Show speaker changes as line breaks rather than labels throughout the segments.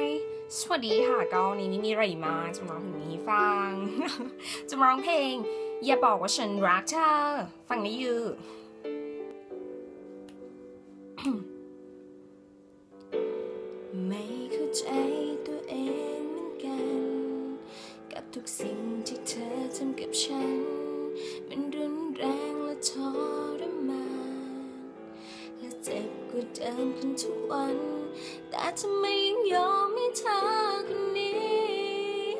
ายสวัสดีค่ะก็วันนี้ไม่มีอะไรมาจะมาร้องเพลงนี้ฟัง จะมาร้องเพลง อย่าบอกว่าฉันรักเธอ ฟังได้อยูไม่เข้าใจตัวเองเหมือนกัน กับทุกสิ่งที่เธอทำกับฉัน มันรุนแรงและทรมานและเจ็บกว่าเดิมขึ้นทุกวัน แต่ทำไมยังยอมให้เธอคนนี้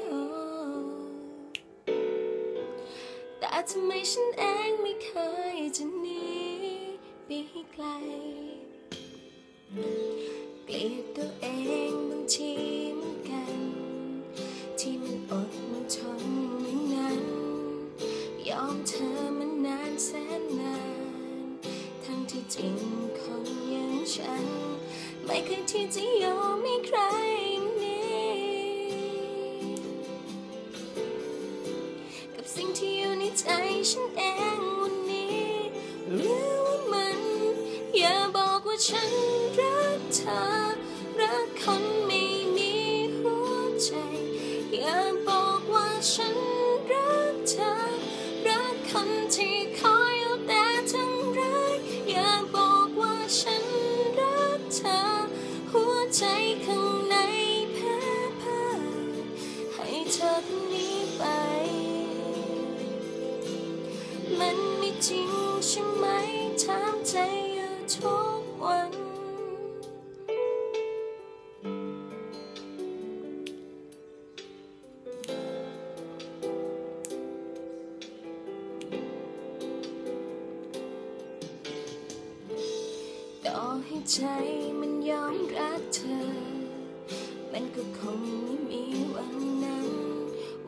แต่ทำไมฉันเองไม่เคยจะหนีไปให้ไกลเกลียดตัวเองบางทีเหมือนกัน ที่มันอดมันทนอย่างนั้น ยอมเธอมานานแสนนาน ทั้งที่จริงคนอย่างฉัน ไม่เคยที่จะยอมให้ใครนี้ กับสิ่งที่อยู่ในใจฉันเองวันนี้หรือว่ามัน อย่าบอกว่าฉันรักเธอ รักคนไม่มีหัวใจ อย่าบอกว่าฉันรักเธอ รักคนที่เอา ให้ใจมันยอมรักเธอ มันก็คงไม่มีวันนั้น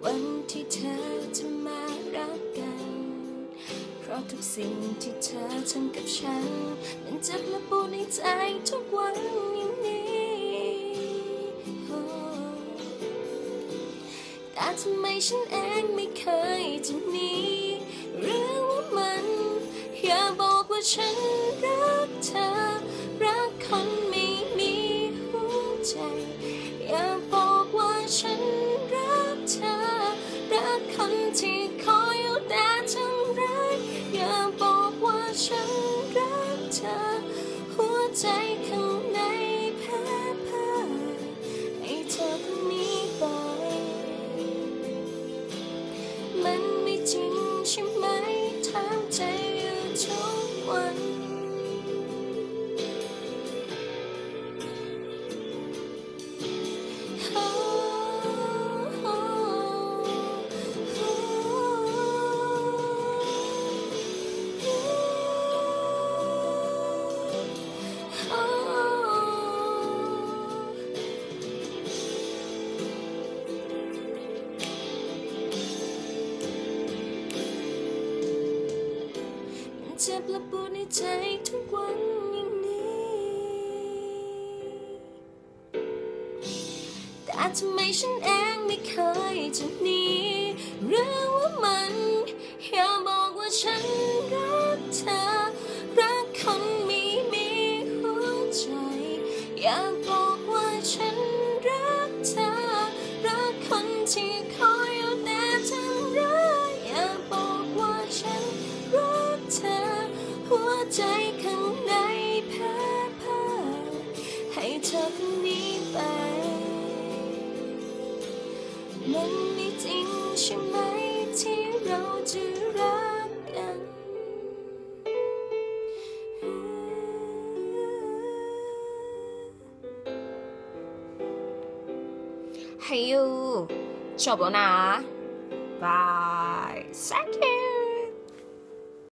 วันที่เธอจะมารักกัน เพราะทุกสิ่งที่เธอทำกับฉัน มันเจ็บและปวดในใจทุกวันอย่างนี้แต่ทำไมฉันเองไม่เคยจะหนีหรือว่ามัน อย่าบอกว่าฉัน บ บและปวดในใจทุกวันอย่างนี้ แต่ทำไมฉันเองไม่เคยจะหนีหรือว่ามันอย่าบอกว่าฉันรักเธอ รักคนม่มีหัวใจ อย่าบอกว่าฉัน ให้เธอคนนี้ไป มันไม่จริงใช่ไหมที่เราจะรักกัน ให้ยูจบแล้วนะ บาย thank you